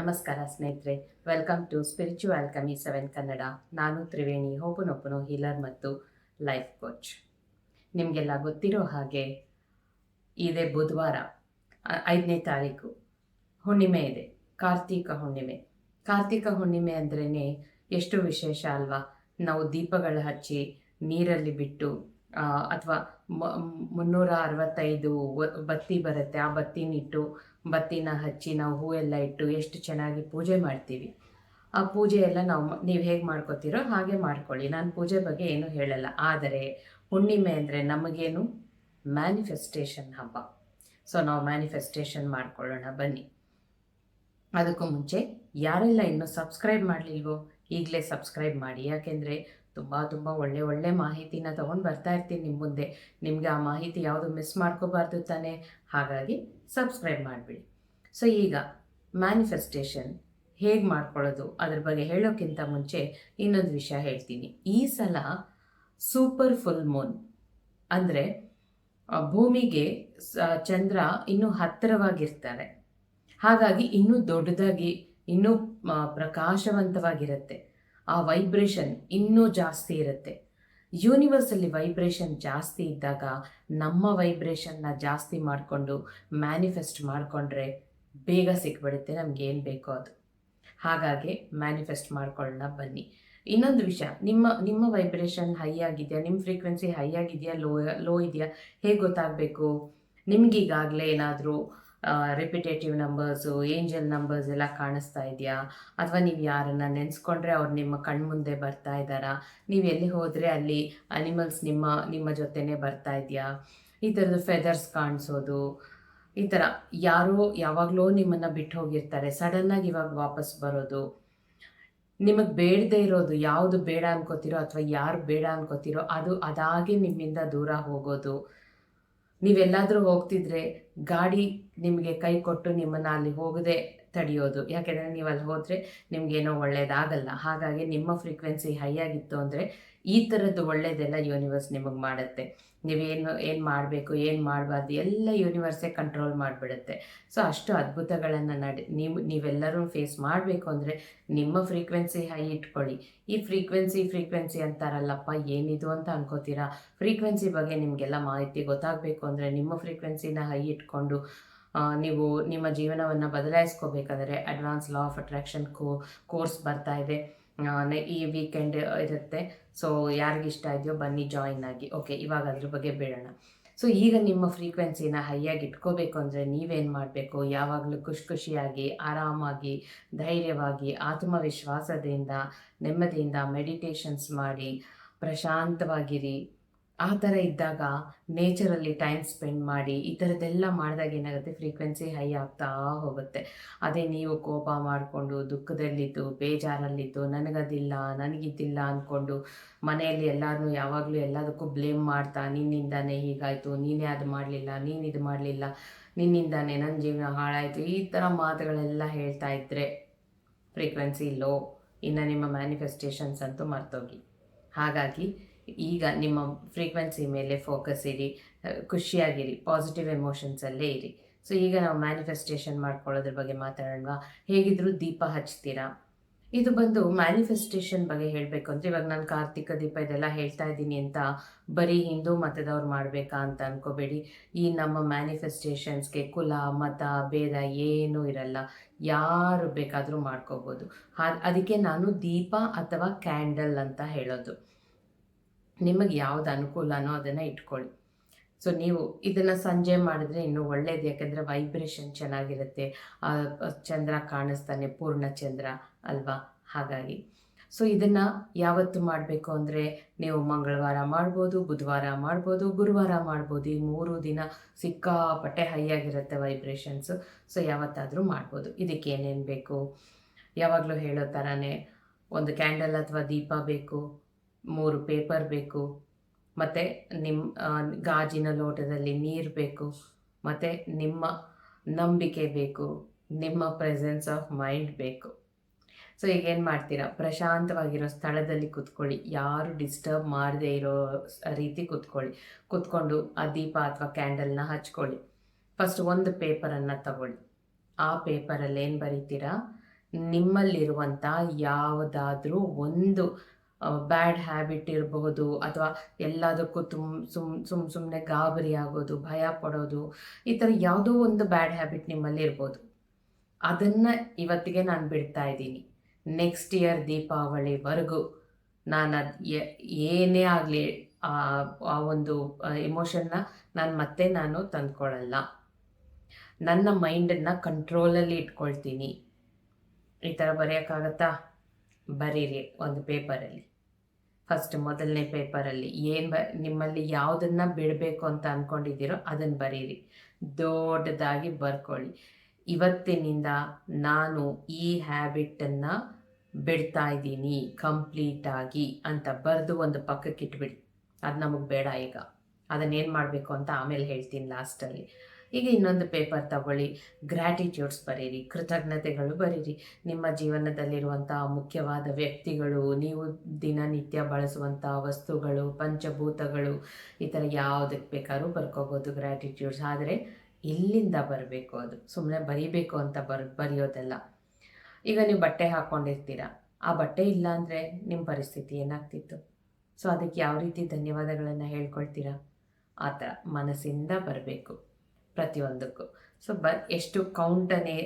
ನಮಸ್ಕಾರ ಸ್ನೇಹಿತರೆ. Welcome to spiritual ಕಮಿ ಸೆವೆನ್ ಕನ್ನಡ ನಾನು ತ್ರಿವೇಣಿ ಹೋಪನೊಪ್ಪನು ಹೀಲರ್ ಮತ್ತು ಲೈಫ್ ಕೋಚ್ ನಿಮಗೆಲ್ಲ ಗೊತ್ತಿರೋ ಹಾಗೆ ಇದೇ ಬುಧವಾರ ಐದನೇ ತಾರೀಕು. ಹುಣ್ಣಿಮೆ ಇದೆ, ಕಾರ್ತೀಕ ಹುಣ್ಣಿಮೆ. ಕಾರ್ತೀಕ ಹುಣ್ಣಿಮೆ ಅಂದ್ರೇ ಎಷ್ಟು ವಿಶೇಷ ಅಲ್ವಾ? ನಾವು ದೀಪಗಳು ಹಚ್ಚಿ ನೀರಲ್ಲಿ ಬಿಟ್ಟು ಅಥವಾ ಮುನ್ನೂರ ಅರವತ್ತೈದು ಬತ್ತಿ ಬರುತ್ತೆ. ಆ ಬತ್ತಿನಿಟ್ಟು ಬತ್ತಿನ ಹಚ್ಚಿ ನಾವು ಹೂವೆಲ್ಲ ಇಟ್ಟು ಎಷ್ಟು ಚೆನ್ನಾಗಿ ಪೂಜೆ ಮಾಡ್ತೀವಿ. ಆ ಪೂಜೆ ಎಲ್ಲ ನಾವು ನೀವು ಹೇಗೆ ಮಾಡ್ಕೋತೀರೋ ಹಾಗೆ ಮಾಡ್ಕೊಳ್ಳಿ. ನಾನು ಪೂಜೆ ಬಗ್ಗೆ ಏನು ಹೇಳಲ್ಲ. ಆದರೆ ಹುಣ್ಣಿಮೆ ಅಂದರೆ ನಮಗೇನು? ಮ್ಯಾನಿಫೆಸ್ಟೇಷನ್ ಹಬ್ಬ. ಸೊ, ನಾವು ಮ್ಯಾನಿಫೆಸ್ಟೇಷನ್ ಮಾಡ್ಕೊಳ್ಳೋಣ. ಬನ್ನಿ. ಅದಕ್ಕೂ ಮುಂಚೆ ಯಾರೆಲ್ಲ ಇನ್ನೂ ಸಬ್ಸ್ಕ್ರೈಬ್ ಮಾಡಲಿಲ್ವೋ? ಈಗಲೇ ಸಬ್ಸ್ಕ್ರೈಬ್ ಮಾಡಿ. ಯಾಕೆಂದರೆ ತುಂಬ ತುಂಬ ಒಳ್ಳೆ ಒಳ್ಳೆ ಮಾಹಿತಿನ ತೊಗೊಂಡು ಬರ್ತಾ ಇರ್ತೀನಿ ನಿಮ್ಮ ಮುಂದೆ. ನಿಮಗೆ ಆ ಮಾಹಿತಿ ಯಾವುದು ಮಿಸ್ ಮಾಡ್ಕೋಬಾರ್ದು ತಾನೇ? ಹಾಗಾಗಿ ಸಬ್ಸ್ಕ್ರೈಬ್ ಮಾಡಿಬಿಡಿ. ಸೊ ಈಗ ಮ್ಯಾನಿಫೆಸ್ಟೇಷನ್ ಹೇಗೆ ಮಾಡ್ಕೊಳ್ಳೋದು? ಅದ್ರ ಬಗ್ಗೆ ಹೇಳೋಕ್ಕಿಂತ ಮುಂಚೆ ಇನ್ನೊಂದು ವಿಷಯ ಹೇಳ್ತೀನಿ. ಈ ಸಲ ಸೂಪರ್ ಫುಲ್ ಮೂನ್ ಅಂದರೆ ಭೂಮಿಗೆ ಚಂದ್ರ ಇನ್ನೂ ಹತ್ತಿರವಾಗಿರ್ತಾರೆ. ಹಾಗಾಗಿ ಇನ್ನೂ ದೊಡ್ಡದಾಗಿ ಇನ್ನೂ ಪ್ರಕಾಶವಂತವಾಗಿರುತ್ತೆ. ಆ ವೈಬ್ರೇಷನ್ ಇನ್ನೂ ಜಾಸ್ತಿ ಇರುತ್ತೆ. ಯೂನಿವರ್ಸಲ್ಲಿ ವೈಬ್ರೇಷನ್ ಜಾಸ್ತಿ ಇದ್ದಾಗ, ನಮ್ಮ ವೈಬ್ರೇಷನ್ನ ಜಾಸ್ತಿ ಮಾಡಿಕೊಂಡು ಮ್ಯಾನಿಫೆಸ್ಟ್ ಮಾಡಿಕೊಂಡ್ರೆ ಬೇಗ ಸಿಕ್ಬಿಡುತ್ತೆ, ನಮ್ಗೆ ಏನು ಬೇಕೋ ಅದು. ಹಾಗಾಗಿ ಮ್ಯಾನಿಫೆಸ್ಟ್ ಮಾಡ್ಕೊಳ್ಳೋಣ ಬನ್ನಿ. ಇನ್ನೊಂದು ವಿಷಯ, ನಿಮ್ಮ ನಿಮ್ಮ ವೈಬ್ರೇಷನ್ ಹೈ ಆಗಿದೆಯಾ? ನಿಮ್ಮ ಫ್ರೀಕ್ವೆನ್ಸಿ ಹೈ ಆಗಿದೆಯಾ? ಲೋ ಲೋ ಇದೆಯಾ? ಹೇಗೆ ಗೊತ್ತಾಗಬೇಕು? ನಿಮ್ಗೀಗಾಗಲೇ ಏನಾದರೂ ರಿಪಿಟೇಟಿವ್ ನಂಬರ್ಸು ಏಂಜಲ್ ನಂಬರ್ಸ್ ಎಲ್ಲ ಕಾಣಿಸ್ತಾ ಇದೆಯಾ? ಅಥವಾ ನೀವು ಯಾರನ್ನು ನೆನೆಸ್ಕೊಂಡ್ರೆ ಅವ್ರು ನಿಮ್ಮ ಕಣ್ಮುಂದೆ ಬರ್ತಾ ಇದ್ದಾರಾ? ನೀವು ಎಲ್ಲಿ ಹೋದರೆ ಅಲ್ಲಿ ಅನಿಮಲ್ಸ್ ನಿಮ್ಮ ನಿಮ್ಮ ಜೊತೆನೇ ಬರ್ತಾ ಇದೆಯಾ? ಈ ಥರದ್ದು ಫೆದರ್ಸ್ ಕಾಣಿಸೋದು. ಈ ಥರ ಯಾರೋ ಯಾವಾಗಲೋ ನಿಮ್ಮನ್ನು ಬಿಟ್ಟು ಹೋಗಿರ್ತಾರೆ. ಸಡನ್ನಾಗಿ ಇವಾಗ ವಾಪಸ್ ಬರೋದು. ನಿಮಗೆ ಬೇಡದೇ ಇರೋದು, ಯಾವುದು ಬೇಡ ಅನ್ಕೋತಿರೋ ಅಥವಾ ಯಾರು ಬೇಡ ಅನ್ಕೋತಿರೋ ಅದು ಅದಾಗೆ ನಿಮ್ಮಿಂದ ದೂರ ಹೋಗೋದು. ನೀವೆಲ್ಲಾದರೂ ಹೋಗ್ತಿದ್ರೆ ಗಾಡಿ ನಿಮಗೆ ಕೈ ಕೊಟ್ಟು ನಿಮ್ಮನ್ನು ಅಲ್ಲಿ ಹೋಗದೆ ತಡೆಯೋದು. ಯಾಕೆಂದರೆ ನೀವು ಅಲ್ಲಿ ಹೋದರೆ ನಿಮಗೇನೋ ಒಳ್ಳೆಯದಾಗಲ್ಲ ಹಾಗಾಗಿ ನಿಮ್ಮ ಫ್ರೀಕ್ವೆನ್ಸಿ ಹೈ ಆಗಿತ್ತು ಅಂದರೆ ಈ ಥರದ್ದು ಒಳ್ಳೆಯದೆಲ್ಲ ಯೂನಿವರ್ಸ್ ನಿಮಗೆ ಮಾಡುತ್ತೆ. ನೀವೇನು, ಏನು ಮಾಡಬೇಕು, ಏನು ಮಾಡಬಾರ್ದು, ಎಲ್ಲ ಯೂನಿವರ್ಸೇ ಕಂಟ್ರೋಲ್ ಮಾಡಿಬಿಡುತ್ತೆ. ಸೊ ಅಷ್ಟು ಅದ್ಭುತಗಳನ್ನು ನಡೆ, ನೀವು, ನೀವೆಲ್ಲರೂ ಫೇಸ್ ಮಾಡಬೇಕು ಅಂದರೆ ನಿಮ್ಮ ಫ್ರೀಕ್ವೆನ್ಸಿ ಹೈ ಇಟ್ಕೊಳ್ಳಿ. ಈ ಫ್ರೀಕ್ವೆನ್ಸಿ ಫ್ರೀಕ್ವೆನ್ಸಿ ಅಂತಾರಲ್ಲಪ್ಪ, ಏನಿದು ಅಂತ ಅನ್ಕೋತೀರಾ? ಫ್ರೀಕ್ವೆನ್ಸಿ ಬಗ್ಗೆ ನಿಮಗೆಲ್ಲ ಮಾಹಿತಿ ಗೊತ್ತಾಗಬೇಕು ಅಂದರೆ ನಿಮ್ಮ ಫ್ರೀಕ್ವೆನ್ಸಿನ ಹೈ ಇಟ್ಕೊಂಡು ನೀವು ನಿಮ್ಮ ಜೀವನವನ್ನು ಬದಲಾಯಿಸ್ಕೋಬೇಕಾದರೆ ಅಡ್ವಾನ್ಸ್ ಲಾ ಆಫ್ ಅಟ್ರಾಕ್ಷನ್ ಕೋ ಕೋರ್ಸ್ ಬರ್ತಾ ಇದೆ. ಈ ವೀಕೆಂಡ್ ಇರುತ್ತೆ. ಸೊ ಯಾರಿಗಿಷ್ಟ ಇದೆಯೋ ಬನ್ನಿ ಜಾಯಿನ್ ಆಗಿ. ಓಕೆ ಇವಾಗ ಅದ್ರ ಬಗ್ಗೆ ಬೇಡೋಣ. ಸೊ ಈಗ ನಿಮ್ಮ ಫ್ರೀಕ್ವೆನ್ಸಿನ ಹೈಯಾಗಿ ಇಟ್ಕೋಬೇಕು ಅಂದರೆ ನೀವೇನು ಮಾಡಬೇಕು? ಯಾವಾಗಲೂ ಖುಷಿ ಖುಷಿಯಾಗಿ, ಆರಾಮಾಗಿ, ಧೈರ್ಯವಾಗಿ, ಆತ್ಮವಿಶ್ವಾಸದಿಂದ, ನೆಮ್ಮದಿಯಿಂದ ಮೆಡಿಟೇಷನ್ಸ್ ಮಾಡಿ, ಪ್ರಶಾಂತವಾಗಿರಿ. ಆ ಥರ ಇದ್ದಾಗ ನೇಚರಲ್ಲಿ ಟೈಮ್ ಸ್ಪೆಂಡ್ ಮಾಡಿ ಈ ಥರದ್ದೆಲ್ಲ ಮಾಡಿದಾಗ ಏನಾಗುತ್ತೆ? ಫ್ರೀಕ್ವೆನ್ಸಿ ಹೈ ಆಗ್ತಾ ಹೋಗುತ್ತೆ. ಅದೇ ನೀವು ಕೋಪ ಮಾಡಿಕೊಂಡು ದುಃಖದಲ್ಲಿದ್ದು, ಬೇಜಾರಲ್ಲಿದ್ದು, ನನಗದಿಲ್ಲ, ನನಗಿದ್ದಿಲ್ಲ ಅಂದ್ಕೊಂಡು ಮನೆಯಲ್ಲಿ ಎಲ್ಲರನ್ನೂ ಯಾವಾಗಲೂ ಎಲ್ಲದಕ್ಕೂ ಬ್ಲೇಮ್ ಮಾಡ್ತಾ, ನಿನ್ನಿಂದಾನೇ ಹೀಗಾಯಿತು, ನೀನೇ ಅದು ಮಾಡಲಿಲ್ಲ, ನೀನು ಇದು ಮಾಡಲಿಲ್ಲ, ನಿನ್ನಿಂದಾನೇ ನನ್ನ ಜೀವನ ಹಾಳಾಯಿತು, ಈ ಥರ ಮಾತುಗಳೆಲ್ಲ ಹೇಳ್ತಾ ಇದ್ದರೆ ಫ್ರೀಕ್ವೆನ್ಸಿ ಲೋ ಇನ್ನು ನಿಮ್ಮ ಮ್ಯಾನಿಫೆಸ್ಟೇಷನ್ಸ್ ಅಂತೂ ಮರ್ತೋಗಿ ಹಾಗಾಗಿ ಈಗ ನಿಮ್ಮ ಫ್ರೀಕ್ವೆನ್ಸಿ ಮೇಲೆ ಫೋಕಸ್ ಇರಿ ಖುಷಿಯಾಗಿರಿ ಪಾಸಿಟಿವ್ ಎಮೋಷನ್ಸಲ್ಲೇ ಇರಿ. ಸೊ ಈಗ ನಾವು ಮ್ಯಾನಿಫೆಸ್ಟೇಷನ್ ಮಾಡ್ಕೊಳ್ಳೋದ್ರ ಬಗ್ಗೆ ಮಾತಾಡೋಣ. ಹೇಗಿದ್ರು ದೀಪ ಹಚ್ತೀರಾ? ಇದು ಬಂದು ಮ್ಯಾನಿಫೆಸ್ಟೇಷನ್ ಬಗ್ಗೆ ಹೇಳಬೇಕು ಅಂದರೆ ಇವಾಗ ನಾನು ಕಾರ್ತಿಕ ದೀಪ ಇದೆಲ್ಲ ಹೇಳ್ತಾ ಇದ್ದೀನಿ ಅಂತ ಬರೀ ಹಿಂದೂ ಮತದವ್ರು ಮಾಡಬೇಕಾ ಅಂತ ಅನ್ಕೋಬೇಡಿ. ಈ ನಮ್ಮ ಮ್ಯಾನಿಫೆಸ್ಟೇಷನ್ಸ್ಗೆ ಕುಲ, ಮತ, ಭೇದ ಏನೂ ಇರಲ್ಲ. ಯಾರು ಬೇಕಾದರೂ ಮಾಡ್ಕೋಬೋದು. ಅದಕ್ಕೆ ನಾನು ದೀಪ ಅಥವಾ ಕ್ಯಾಂಡಲ್ ಅಂತ ಹೇಳೋದು. ನಿಮಗೆ ಯಾವ್ದು ಅನುಕೂಲನೋ ಅದನ್ನು ಇಟ್ಕೊಳ್ಳಿ. ಸೊ ನೀವು ಇದನ್ನು ಸಂಜೆ ಮಾಡಿದ್ರೆ ಇನ್ನೂ ಒಳ್ಳೇದು, ಯಾಕೆಂದರೆ ವೈಬ್ರೇಷನ್ ಚೆನ್ನಾಗಿರುತ್ತೆ. ಚಂದ್ರ ಕಾಣಿಸ್ತಾನೆ, ಪೂರ್ಣ ಚಂದ್ರ ಅಲ್ವಾ? ಹಾಗಾಗಿ. ಸೊ ಇದನ್ನು ಯಾವತ್ತು ಮಾಡಬೇಕು ಅಂದರೆ ನೀವು ಮಂಗಳವಾರ ಮಾಡ್ಬೋದು, ಬುಧವಾರ ಮಾಡ್ಬೋದು, ಗುರುವಾರ ಮಾಡ್ಬೋದು. ಈ ಮೂರು ದಿನ ಸಿಕ್ಕಾಪಟ್ಟೆ ಹೈ ಆಗಿರುತ್ತೆ ವೈಬ್ರೇಷನ್ಸು ಸೊ ಯಾವತ್ತಾದರೂ ಮಾಡ್ಬೋದು. ಇದಕ್ಕೆ ಏನೇನು ಬೇಕು? ಯಾವಾಗಲೂ ಹೇಳೋ ಥರನೇ ಒಂದು ಕ್ಯಾಂಡಲ್ ಅಥವಾ ದೀಪ ಬೇಕು. ಮೂರು ಪೇಪರ್ ಬೇಕು. ಮತ್ತು ನಿಮ್ಮ ಗಾಜಿನ ಲೋಟದಲ್ಲಿ ನೀರು ಬೇಕು. ಮತ್ತು ನಿಮ್ಮ ನಂಬಿಕೆ ಬೇಕು. ನಿಮ್ಮ ಪ್ರೆಸೆನ್ಸ್ ಆಫ್ ಮೈಂಡ್ ಬೇಕು. ಸೊ ಈಗೇನು ಮಾಡ್ತೀರಾ? ಪ್ರಶಾಂತವಾಗಿರೋ ಸ್ಥಳದಲ್ಲಿ ಕೂತ್ಕೊಳ್ಳಿ. ಯಾರು ಡಿಸ್ಟರ್ಬ್ ಮಾಡದೇ ಇರೋ ರೀತಿ ಕೂತ್ಕೊಳ್ಳಿ. ಕೂತ್ಕೊಂಡು ಆ ದೀಪ ಅಥವಾ ಕ್ಯಾಂಡಲ್ನ ಹಚ್ಕೊಳ್ಳಿ. ಫಸ್ಟ್ ಒಂದು ಪೇಪರನ್ನು ತಗೊಳ್ಳಿ. ಆ ಪೇಪರಲ್ಲಿ ಏನು ಬರೀತೀರಾ? ನಿಮ್ಮಲ್ಲಿರುವಂಥ ಯಾವುದಾದ್ರೂ ಒಂದು ಬ್ಯಾಡ್ ಹ್ಯಾಬಿಟ್ ಇರಬಹುದು ಅಥವಾ ಎಲ್ಲದಕ್ಕೂ ತುಮ್, ಸುಮ್ ಸುಮ್ ಸುಮ್ಮನೆ ಗಾಬರಿ ಆಗೋದು, ಭಯ ಪಡೋದು, ಈ ಥರ ಯಾವುದೋ ಒಂದು ಬ್ಯಾಡ್ ಹ್ಯಾಬಿಟ್ ನಿಮ್ಮಲ್ಲಿ ಇರ್ಬೋದು. ಅದನ್ನು ಇವತ್ತಿಗೆ ನಾನು ಬಿಡ್ತಾ ಇದ್ದೀನಿ. ನೆಕ್ಸ್ಟ್ ಇಯರ್ ದೀಪಾವಳಿವರೆಗೂ ನಾನು ಅದು ಏನೇ ಆಗಲಿ ಆ ಒಂದು ಎಮೋಷನ್ನ ನಾನು ಮತ್ತೆ ನಾನು ತಂದ್ಕೊಳ್ಳಲ್ಲ. ನನ್ನ ಮೈಂಡನ್ನು ಕಂಟ್ರೋಲಲ್ಲಿ ಇಟ್ಕೊಳ್ತೀನಿ. ಈ ಥರ ಬರೆಯೋಕ್ಕಾಗತ್ತಾ? ಬರೀರಿ, ಒಂದು ಪೇಪರಲ್ಲಿ ಫಸ್ಟ್ ಮೊದಲನೇ ಪೇಪರಲ್ಲಿ ಏನು ಬ, ನಿಮ್ಮಲ್ಲಿ ಯಾವುದನ್ನು ಬಿಡಬೇಕು ಅಂತ ಅಂದ್ಕೊಂಡಿದ್ದೀರೋ ಅದನ್ನು ಬರೀರಿ. ದೊಡ್ಡದಾಗಿ ಬರ್ಕೊಳ್ಳಿ. ಇವತ್ತಿನಿಂದ ನಾನು ಈ ಹ್ಯಾಬಿಟನ್ನು ಬಿಡ್ತಾ ಇದ್ದೀನಿ ಕಂಪ್ಲೀಟಾಗಿ ಅಂತ ಬರೆದು ಒಂದು ಪಕ್ಕಕ್ಕೆ ಇಟ್ಬಿಡಿ ಅದು ನಮಗೆ ಬೇಡ ಈಗ. ಅದನ್ನೇನು ಮಾಡಬೇಕು ಅಂತ ಆಮೇಲೆ ಹೇಳ್ತೀನಿ ಲಾಸ್ಟಲ್ಲಿ ಈಗ ಇನ್ನೊಂದು ಪೇಪರ್ ತಗೊಳ್ಳಿ. ಗ್ರ್ಯಾಟಿಟ್ಯೂಡ್ಸ್ ಬರೀರಿ, ಕೃತಜ್ಞತೆಗಳು ಬರೀರಿ. ನಿಮ್ಮ ಜೀವನದಲ್ಲಿರುವಂಥ ಮುಖ್ಯವಾದ ವ್ಯಕ್ತಿಗಳು, ನೀವು ದಿನನಿತ್ಯ ಬಳಸುವಂಥ ವಸ್ತುಗಳು, ಪಂಚಭೂತಗಳು, ಈ ಥರ ಯಾವುದಕ್ಕೆ ಬೇಕಾದ್ರೂ ಬರ್ಕೋಬೋದು ಗ್ರ್ಯಾಟಿಟ್ಯೂಡ್ಸ್ ಆದರೆ ಇಲ್ಲಿಂದ ಬರಬೇಕು ಅದು. ಸುಮ್ಮನೆ ಬರೀಬೇಕು ಅಂತ ಬರ್, ಬರೆಯೋದಲ್ಲ. ಈಗ ನೀವು ಬಟ್ಟೆ ಹಾಕ್ಕೊಂಡಿರ್ತೀರ ಆ ಬಟ್ಟೆ ಇಲ್ಲ ಅಂದರೆ ನಿಮ್ಮ ಪರಿಸ್ಥಿತಿ ಏನಾಗ್ತಿತ್ತು? ಸೊ, ಅದಕ್ಕೆ ಯಾವ ರೀತಿ ಧನ್ಯವಾದಗಳನ್ನು ಹೇಳ್ಕೊಳ್ತೀರಾ? ಆ ಥರ ಮನಸ್ಸಿಂದ ಬರಬೇಕು. ಪ್ರತಿಯೊಂದಕ್ಕೂ. ಸೊ ಬ ಎಷ್ಟು ಕೌಂಟನೇ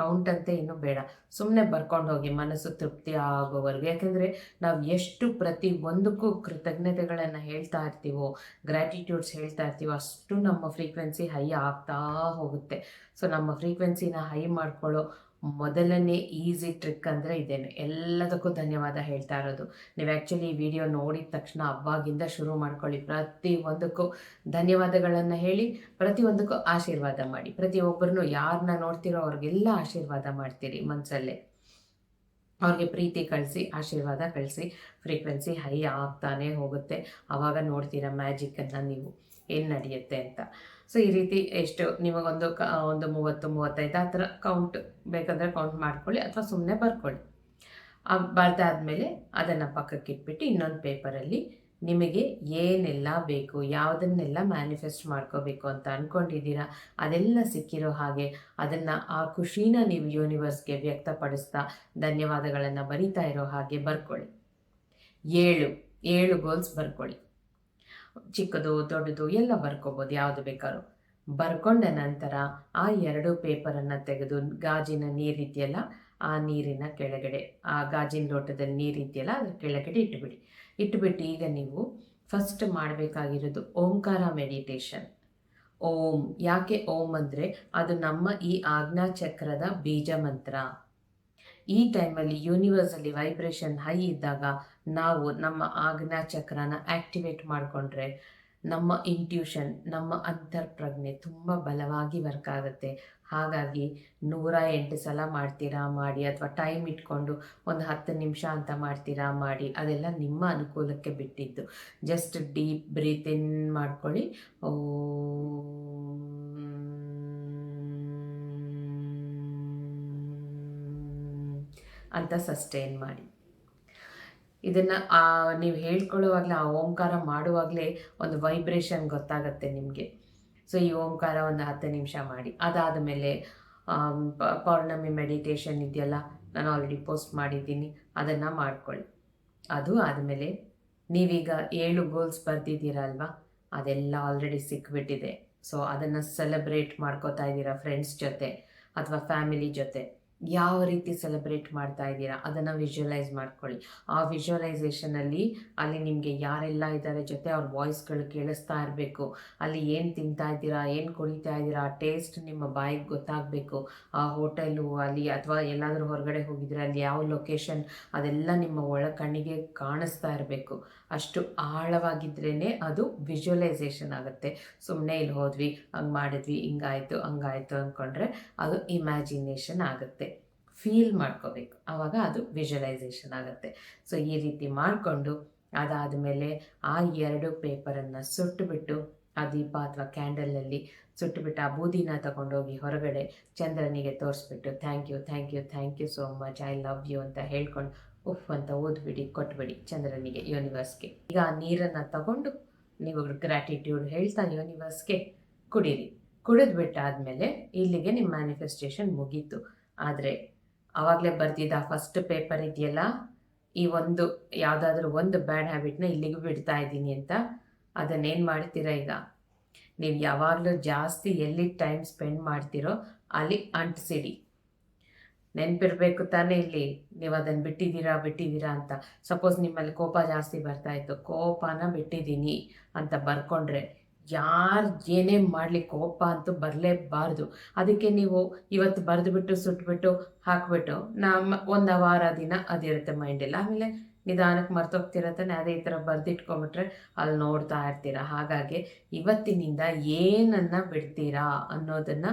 ಕೌಂಟ್ ಅಂತ ಇನ್ನೂ ಬೇಡ. ಸುಮ್ಮನೆ ಬರ್ಕೊಂಡು ಹೋಗಿ ಮನಸ್ಸು ತೃಪ್ತಿ ಆಗೋವರೆಗೂ. ಯಾಕೆಂದರೆ ನಾವು ಎಷ್ಟು ಪ್ರತಿ ಒಂದಕ್ಕೂ ಕೃತಜ್ಞತೆಗಳನ್ನು ಹೇಳ್ತಾ ಇರ್ತೀವೋ ಗ್ರ್ಯಾಟಿಟ್ಯೂಡ್ಸ್ ಹೇಳ್ತಾ ಇರ್ತೀವೋ, ಅಷ್ಟು ನಮ್ಮ ಫ್ರೀಕ್ವೆನ್ಸಿ ಹೈ ಆಗ್ತಾ ಹೋಗುತ್ತೆ. ಸೊ ನಮ್ಮ ಫ್ರೀಕ್ವೆನ್ಸಿನ ಹೈ ಮಾಡ್ಕೊಳ್ಳೋ ಮೊದಲನೇ ಈಸಿ ಟ್ರಿಕ್ ಅಂದರೆ ಇದೇನು. ಎಲ್ಲದಕ್ಕೂ ಧನ್ಯವಾದ ಹೇಳ್ತಾ ಇರೋದು. ನೀವು ಆ್ಯಕ್ಚುಲಿ ಈ ವಿಡಿಯೋ ನೋಡಿದ ತಕ್ಷಣ ಅವಾಗಿಂದ ಶುರು ಮಾಡ್ಕೊಳ್ಳಿ. ಪ್ರತಿ ಒಂದಕ್ಕೂ ಧನ್ಯವಾದಗಳನ್ನು ಹೇಳಿ, ಪ್ರತಿಯೊಂದಕ್ಕೂ ಆಶೀರ್ವಾದ ಮಾಡಿ. ಪ್ರತಿಯೊಬ್ಬರನ್ನು ಯಾರನ್ನ ನೋಡ್ತಿರೋ ಅವ್ರಿಗೆಲ್ಲ ಆಶೀರ್ವಾದ ಮಾಡ್ತೀರಿ ಮನಸ್ಸಲ್ಲೇ ಅವ್ರಿಗೆ ಪ್ರೀತಿ ಕಳಿಸಿ, ಆಶೀರ್ವಾದ ಕಳಿಸಿ. ಫ್ರೀಕ್ವೆನ್ಸಿ ಹೈ ಆಗ್ತಾನೆ ಹೋಗುತ್ತೆ. ಆವಾಗ ನೋಡ್ತೀರ ಮ್ಯಾಜಿಕ್ಕನ್ನು ನೀವು. ಏನು ನಡೆಯುತ್ತೆ ಅಂತ. ಸೊ ಈ ರೀತಿ ಎಷ್ಟು ನಿಮಗೊಂದು ಕ ಒಂದು ಮೂವತ್ತು, ಮೂವತ್ತೈದು ಆ ಥರ ಕೌಂಟ್ ಬೇಕಂದರೆ ಕೌಂಟ್ ಮಾಡ್ಕೊಳ್ಳಿ ಅಥವಾ ಸುಮ್ಮನೆ ಬರ್ಕೊಳ್ಳಿ. ಬರ್ದಾದ್ಮೇಲೆ ಅದನ್ನು ಪಕ್ಕಕ್ಕೆ ಇಟ್ಬಿಟ್ಟು ಇನ್ನೊಂದು ಪೇಪರಲ್ಲಿ ನಿಮಗೆ ಏನೆಲ್ಲ ಬೇಕು, ಯಾವುದನ್ನೆಲ್ಲ ಮ್ಯಾನಿಫೆಸ್ಟ್ ಮಾಡ್ಕೋಬೇಕು ಅಂತ ಅಂದ್ಕೊಂಡಿದ್ದೀರಾ ಅದೆಲ್ಲ ಸಿಕ್ಕಿರೋ ಹಾಗೆ ಅದನ್ನು ಆ ಖುಷಿನ ನೀವು ಯೂನಿವರ್ಸ್ಗೆ ವ್ಯಕ್ತಪಡಿಸ್ತಾ ಧನ್ಯವಾದಗಳನ್ನು ಬರಿತಾ ಇರೋ ಹಾಗೆ ಬರ್ಕೊಳ್ಳಿ. ಏಳು ಏಳು ಗೋಲ್ಸ್ ಬರ್ಕೊಳ್ಳಿ. ಚಿಕ್ಕದು, ದೊಡ್ಡದು ಎಲ್ಲ ಬರ್ಕೋಬೋದು. ಯಾವುದು ಬೇಕಾದ್ರೂ. ಬರ್ಕೊಂಡ ನಂತರ ಆ ಎರಡು ಪೇಪರನ್ನು ತೆಗೆದು ಗಾಜಿನ ನೀರಿದೆಯಲ್ಲ ಆ ನೀರಿನ ಕೆಳಗಡೆ, ಆ ಗಾಜಿನ ಲೋಟದಲ್ಲಿ ನೀರಿದೆಯಲ್ಲ ಅದ್ರ ಕೆಳಗಡೆ ಇಟ್ಬಿಡಿ ಇಟ್ಬಿಟ್ಟು ಈಗ ನೀವು ಫಸ್ಟ್ ಮಾಡಬೇಕಾಗಿರೋದು ಓಂಕಾರ ಮೆಡಿಟೇಷನ್ ಓಂ. ಯಾಕೆ ಓಂ ಅಂದರೆ ಅದು ನಮ್ಮ ಈ ಆಜ್ಞಾ ಚಕ್ರದ ಬೀಜ ಮಂತ್ರ ಈ ಟೈಮಲ್ಲಿ ಯೂನಿವರ್ಸಲ್ಲಿ ವೈಬ್ರೇಷನ್ ಹೈ ಇದ್ದಾಗ ನಾವು ನಮ್ಮ ಆಜ್ಞಾ ಚಕ್ರನ ಆ್ಯಕ್ಟಿವೇಟ್ ಮಾಡಿಕೊಂಡ್ರೆ ನಮ್ಮ ಇಂಟ್ಯೂಷನ್ ನಮ್ಮ ಅಂತರ್ಪ್ರಜ್ಞೆ ತುಂಬ ಬಲವಾಗಿ ವರ್ಕ್ ಆಗುತ್ತೆ. ಹಾಗಾಗಿ ನೂರ ಎಂಟು ಸಲ ಮಾಡ್ತೀರಾ ಮಾಡಿ ಅಥವಾ ಟೈಮ್ ಇಟ್ಕೊಂಡು ಒಂದು ಹತ್ತು ನಿಮಿಷ ಅಂತ ಮಾಡ್ತೀರಾ ಮಾಡಿ ಅದೆಲ್ಲ ನಿಮ್ಮ ಅನುಕೂಲಕ್ಕೆ ಬಿಟ್ಟಿದ್ದು. ಜಸ್ಟ್ ಡೀಪ್ ಬ್ರೀತ್ ಇನ್ ಮಾಡ್ಕೊಳ್ಳಿ. ಓ ಅಂತ ಸಸ್ಟೈನ್ ಮಾಡಿ. ಇದನ್ನು ನೀವು ಹೇಳ್ಕೊಳ್ಳುವಾಗಲೇ, ಆ ಓಂಕಾರ ಮಾಡುವಾಗಲೇ ಒಂದು ವೈಬ್ರೇಷನ್ ಗೊತ್ತಾಗುತ್ತೆ ನಿಮಗೆ. ಸೊ ಈ ಓಂಕಾರ ಒಂದು ಹತ್ತು ನಿಮಿಷ ಮಾಡಿ. ಅದಾದ ಮೇಲೆ ಪೌರ್ಣಮಿ ಮೆಡಿಟೇಷನ್ ಇದೆಯಲ್ಲ, ನಾನು ಆಲ್ರೆಡಿ ಪೋಸ್ಟ್ ಮಾಡಿದ್ದೀನಿ. ಅದನ್ನು ಮಾಡ್ಕೊಳ್ಳಿ. ಅದು ಆದಮೇಲೆ, ನೀವೀಗ ಏಳು ಗೋಲ್ಸ್ ಬರ್ತಿದ್ದೀರಲ್ವಾ ಅದೆಲ್ಲ ಆಲ್ರೆಡಿ ಸಿಕ್ಬಿಟ್ಟಿದೆ. ಸೊ ಅದನ್ನು ಸೆಲೆಬ್ರೇಟ್ ಮಾಡ್ಕೋತಾ ಇದ್ದೀರಾ ಫ್ರೆಂಡ್ಸ್ ಜೊತೆ, ಅಥವಾ ಫ್ಯಾಮಿಲಿ ಜೊತೆ. ಯಾವ ರೀತಿ ಸೆಲೆಬ್ರೇಟ್ ಮಾಡ್ತಾ ಇದ್ದೀರಾ? ಅದನ್ನು ವಿಜುವಲೈಸ್ ಮಾಡ್ಕೊಳ್ಳಿ. ಆ ವಿಜುವಲೈಸೇಷನಲ್ಲಿ ಅಲ್ಲಿ ನಿಮಗೆ ಯಾರೆಲ್ಲ ಇದ್ದಾರೆ ಜೊತೆ ಅವ್ರ ವಾಯ್ಸ್ಗಳು ಕೇಳಿಸ್ತಾ ಇರಬೇಕು. ಅಲ್ಲಿ ಏನು ತಿಂತಾ ಇದ್ದೀರಾ? ಏನು ಕುಡಿತಾ ಇದ್ದೀರಾ? ಆ ಟೇಸ್ಟ್ ನಿಮ್ಮ ಬಾಯಿಗೆ ಗೊತ್ತಾಗಬೇಕು. ಆ ಹೋಟೆಲು ಅಲ್ಲಿ ಅಥವಾ ಎಲ್ಲಾದರೂ ಹೊರಗಡೆ ಹೋಗಿದ್ರೆ ಅಲ್ಲಿ ಯಾವ ಲೊಕೇಶನ್ ಅದೆಲ್ಲ ನಿಮ್ಮ ಒಳ ಕಣ್ಣಿಗೆ ಕಾಣಿಸ್ತಾ ಇರಬೇಕು. ಅಷ್ಟು ಆಳವಾಗಿದ್ರೇ ಅದು ವಿಜುವಲೈಸೇಷನ್ ಆಗುತ್ತೆ. ಸುಮ್ಮನೆ ಇಲ್ಲಿ ಹೋದ್ವಿ, ಹಂಗೆ ಮಾಡಿದ್ವಿ, ಹಿಂಗಾಯಿತು, ಹಂಗಾಯಿತು ಅಂದ್ಕೊಂಡ್ರೆ ಅದು ಇಮ್ಯಾಜಿನೇಷನ್ ಆಗುತ್ತೆ. ಫೀಲ್ ಮಾಡ್ಕೋಬೇಕು. ಆವಾಗ ಅದು ವಿಜುವಲೈಸೇಷನ್ ಆಗುತ್ತೆ. ಸೊ ಈ ರೀತಿ ಮಾಡಿಕೊಂಡು ಅದಾದ ಮೇಲೆ ಆ ಎರಡು ಪೇಪರನ್ನು ಸುಟ್ಟುಬಿಟ್ಟು ಆ ದೀಪ ಅಥವಾ ಕ್ಯಾಂಡಲಲ್ಲಿ ಸುಟ್ಟುಬಿಟ್ಟು ಆ ಬೂದಿನ ತಗೊಂಡೋಗಿ ಹೊರಗಡೆ ಚಂದ್ರನಿಗೆ ತೋರಿಸ್ಬಿಟ್ಟು thank you thank you thank you so much I love you ಅಂತ ಹೇಳ್ಕೊಂಡು, ಉಫ್ ಅಂತ ಓದ್ಬಿಡಿ, ಕೊಟ್ಬಿಡಿ ಚಂದ್ರನಿಗೆ ಯೂನಿವರ್ಸ್ಗೆ ಈಗ ಆ ನೀರನ್ನು ತಗೊಂಡು ನೀವು ಗ್ರ್ಯಾಟಿಟ್ಯೂಡ್ ಹೇಳ್ತಾ ಯೂನಿವರ್ಸ್ಗೆ ಕುಡೀರಿ. ಕುಡಿದ್ಬಿಟ್ಟಾದ್ಮೇಲೆ ಇಲ್ಲಿಗೆ ನಿಮ್ಮ ಮ್ಯಾನಿಫೆಸ್ಟೇಷನ್ ಮುಗೀತು. ಆದರೆ ಆವಾಗಲೇ ಬರೆದಿದ್ದ ಫಸ್ಟ್ ಪೇಪರ್ ಇದೆಯಲ್ಲ, ಈ ಒಂದು ಯಾವುದಾದ್ರೂ ಒಂದು ಬ್ಯಾಡ್ ಹ್ಯಾಬಿಟ್ನ ಇಲ್ಲಿಗೂ ಬಿಡ್ತಾ ಇದ್ದೀನಿ ಅಂತ ಅದನ್ನೇನು ಮಾಡ್ತೀರಾ ಈಗ? ನೀವು ಯಾವಾಗಲೂ ಜಾಸ್ತಿ ಎಲ್ಲಿ ಟೈಮ್ ಸ್ಪೆಂಡ್ ಮಾಡ್ತೀರೋ ಅಲ್ಲಿ ಅಂಟಿಸಿಡಿ. ನೆನಪಿರಬೇಕು ತಾನೇ ಇಲ್ಲಿ, ನೀವು ಅದನ್ನು ಬಿಟ್ಟಿದ್ದೀರಾ ಬಿಟ್ಟಿದ್ದೀರಾ ಅಂತ. ಸಪೋಸ್ ನಿಮ್ಮಲ್ಲಿ ಕೋಪ ಜಾಸ್ತಿ ಬರ್ತಾ ಇತ್ತು, ಕೋಪನ ಬಿಟ್ಟಿದ್ದೀನಿ ಅಂತ ಬರ್ಕೊಂಡ್ರೆ ಯಾರು ಏನೇ ಮಾಡಲಿ ಕೋಪ ಅಂತೂ ಬರಲೇಬಾರ್ದು. ಅದಕ್ಕೆ ನೀವು ಇವತ್ತು ಬರೆದುಬಿಟ್ಟು, ಸುಟ್ಬಿಟ್ಟು, ಹಾಕ್ಬಿಟ್ಟು ನಮ್ಮ ಒಂದು ವಾರ ದಿನ ಅದಿರುತ್ತೆ ಮೈಂಡಲ್ಲಿ ಆಮೇಲೆ ನಿಧಾನಕ್ಕೆ ಮರ್ತೋಗ್ತಿರತ್ತಾನೆ, ಅದೇ ಈ ಥರ ಬರೆದಿಟ್ಕೊಂಬಿಟ್ರೆ ಅಲ್ಲಿ ನೋಡ್ತಾ ಇರ್ತೀರ? ಹಾಗಾಗಿ ಇವತ್ತಿನಿಂದ ಏನನ್ನು ಬಿಡ್ತೀರಾ ಅನ್ನೋದನ್ನು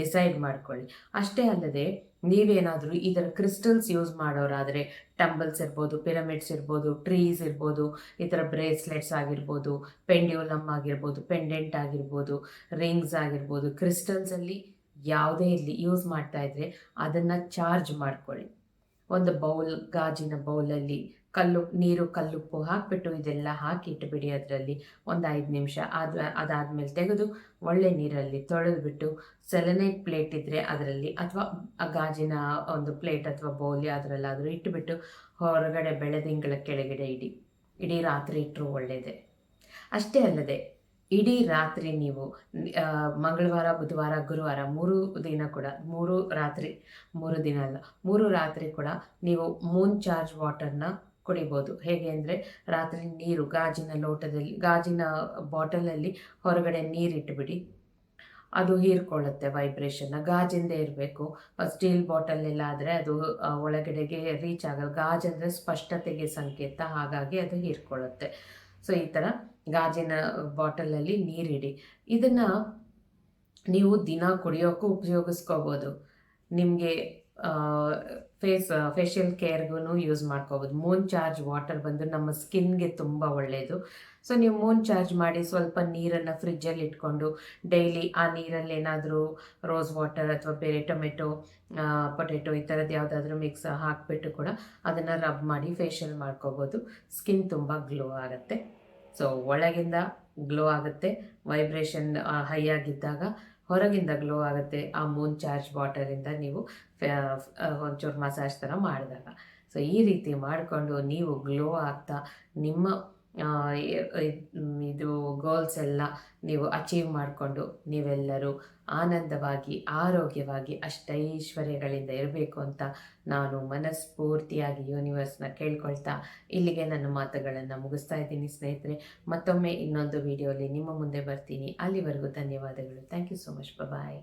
ಡಿಸೈಡ್ ಮಾಡ್ಕೊಳ್ಳಿ. ಅಷ್ಟೇ ಅಲ್ಲದೆ, ನೀವೇನಾದರೂ ಇದರ ಕ್ರಿಸ್ಟಲ್ಸ್ ಯೂಸ್ ಮಾಡೋರಾದರೆ, ಟಂಬಲ್ಸ್ ಇರ್ಬೋದು, ಪಿರಮಿಡ್ಸ್ ಇರ್ಬೋದು, ಟ್ರೀಸ್ ಇರ್ಬೋದು, ಈ ಥರ ಬ್ರೇಸ್ಲೆಟ್ಸ್ ಆಗಿರ್ಬೋದು, ಪೆಂಡ್ಯೂಲಮ್ ಆಗಿರ್ಬೋದು, ಪೆಂಡೆಂಟ್ ಆಗಿರ್ಬೋದು, ರಿಂಗ್ಸ್ ಆಗಿರ್ಬೋದು ಕ್ರಿಸ್ಟಲ್ಸಲ್ಲಿ ಯಾವುದೇ ಇರಲಿ ಯೂಸ್ ಮಾಡ್ತಾ ಇದ್ರೆ ಅದನ್ನು ಚಾರ್ಜ್ ಮಾಡ್ಕೊಳ್ಳಿ. ಒಂದು ಬೌಲ್, ಗಾಜಿನ ಬೌಲಲ್ಲಿ ಕಲ್ಲು, ನೀರು ಕಲ್ಲುಪ್ಪು ಹಾಕಿಬಿಟ್ಟು ಇದೆಲ್ಲ ಹಾಕಿ ಇಟ್ಟುಬಿಡಿ ಅದರಲ್ಲಿ. ಒಂದು ಐದು ನಿಮಿಷ ಆದ, ಅದಾದಮೇಲೆ ತೆಗೆದು ಒಳ್ಳೆ ನೀರಲ್ಲಿ ತೊಳೆದುಬಿಟ್ಟು ಸೆಲೆನೈಟ್ ಪ್ಲೇಟ್ ಇದ್ದರೆ ಅದರಲ್ಲಿ ಅಥವಾ ಗಾಜಿನ ಒಂದು ಪ್ಲೇಟ್ ಅಥವಾ ಬೌಲಿ ಅದರಲ್ಲಾದರೂ ಇಟ್ಟುಬಿಟ್ಟು ಹೊರಗಡೆ ಬೆಳೆದಿಂಗಳ ಕೆಳಗಡೆ ಇಡಿ. ಇಡೀ ರಾತ್ರಿ ಇಟ್ಟರು ಒಳ್ಳೆಯದೆ ಅಷ್ಟೇ ಅಲ್ಲದೆ, ಇಡೀ ರಾತ್ರಿ ನೀವು ಮಂಗಳವಾರ, ಬುಧವಾರ, ಗುರುವಾರ ಮೂರು ದಿನ ಕೂಡ, ಮೂರು ರಾತ್ರಿ, ಮೂರು ದಿನ ಅಲ್ಲ, ಮೂರು ರಾತ್ರಿ ಕೂಡ ನೀವು ಮೂನ್ ಚಾರ್ಜ್ ವಾಟರ್ನ ಕುಡಿಬೋದು. ಹೇಗೆ ಅಂದರೆ ರಾತ್ರಿ ನೀರು ಗಾಜಿನ ಲೋಟದಲ್ಲಿ, ಗಾಜಿನ ಬಾಟಲಲ್ಲಿ ಹೊರಗಡೆ ನೀರಿಟ್ಟುಬಿಡಿ ಅದು ಹೀರ್ಕೊಳ್ಳುತ್ತೆ ವೈಬ್ರೇಷನ್ನ ಗಾಜಿಂದ ಇರಬೇಕು. ಸ್ಟೀಲ್ ಬಾಟಲೆಲ್ಲ ಆದರೆ ಅದು ಒಳಗಡೆಗೆ ರೀಚ್ ಆಗಲ್ಲ. ಗಾಜಂದರೆ ಸ್ಪಷ್ಟತೆಗೆ ಸಂಕೇತ. ಹಾಗಾಗಿ ಅದು ಹೀರ್ಕೊಳ್ಳುತ್ತೆ. ಸೊ ಈ ಥರ ಗಾಜಿನ ಬಾಟಲಲ್ಲಿ ನೀರಿಡಿ. ಇದನ್ನು ನೀವು ದಿನ ಕುಡಿಯೋಕ್ಕೂ ಉಪಯೋಗಿಸ್ಕೋಬೋದು. ನಿಮಗೆ ಫೇಸ್ ಫೇಶಿಯಲ್ ಕೇರ್ಗೂ ಯೂಸ್ ಮಾಡ್ಕೋಬೋದು. ಮೂನ್ ಚಾರ್ಜ್ ವಾಟರ್ ಬಂದು ನಮ್ಮ ಸ್ಕಿನ್ಗೆ ತುಂಬ ಒಳ್ಳೆಯದು ಸೊ ನೀವು ಮೂನ್ ಚಾರ್ಜ್ ಮಾಡಿ ಸ್ವಲ್ಪ ನೀರನ್ನು ಫ್ರಿಜ್ಜಲ್ಲಿ ಇಟ್ಕೊಂಡು ಡೈಲಿ ಆ ನೀರಲ್ಲಿ ಏನಾದರೂ ರೋಸ್ ವಾಟರ್ ಅಥವಾ ಬೇರೆ ಟೊಮೆಟೊ ಪೊಟೆಟೊ ಈ ಥರದ್ದು ಯಾವುದಾದ್ರೂ ಮಿಕ್ಸ್ ಹಾಕಿಬಿಟ್ಟು ಕೂಡ ಅದನ್ನು ರಬ್ ಮಾಡಿ ಫೇಶಿಯಲ್ ಮಾಡ್ಕೋಬೋದು. ಸ್ಕಿನ್ ತುಂಬ ಗ್ಲೋ ಆಗುತ್ತೆ. ಸೊ ಒಳಗಿಂದ ಗ್ಲೋ ಆಗುತ್ತೆ. ವೈಬ್ರೇಷನ್ ಹೈ ಆಗಿದ್ದಾಗ ಹೊರಗಿಂದ ಗ್ಲೋ ಆಗುತ್ತೆ, ಆ ಮೂನ್ ಚಾರ್ಜ್ ವಾಟರಿಂದ ನೀವು ಒಂಚೂರು ಮಸಾಜ್ ಥರ ಮಾಡಿದಾಗ. ಸೊ ಈ ರೀತಿ ಮಾಡಿಕೊಂಡು ನೀವು ಗ್ಲೋ ಆಗ್ತಾ ನಿಮ್ಮ ಇದು ಗೋಲ್ಸ್ ಎಲ್ಲ ನೀವು ಅಚೀವ್ ಮಾಡಿಕೊಂಡು ನೀವೆಲ್ಲರೂ ಆನಂದವಾಗಿ, ಆರೋಗ್ಯವಾಗಿ ಅಷ್ಟೈಶ್ವರ್ಯಗಳಿಂದ ಇರಬೇಕು ಅಂತ ನಾನು ಮನಸ್ಫೂರ್ತಿಯಾಗಿ ಯೂನಿವರ್ಸ್ನ ಕೇಳ್ಕೊಳ್ತಾ ಇಲ್ಲಿಗೆ ನನ್ನ ಮಾತುಗಳನ್ನು ಮುಗಿಸ್ತಾ ಇದ್ದೀನಿ ಸ್ನೇಹಿತರೆ. ಮತ್ತೊಮ್ಮೆ ಇನ್ನೊಂದು ವಿಡಿಯೋಲಿ ನಿಮ್ಮ ಮುಂದೆ ಬರ್ತೀನಿ. ಅಲ್ಲಿವರೆಗೂ ಧನ್ಯವಾದಗಳು. Thank you so much bye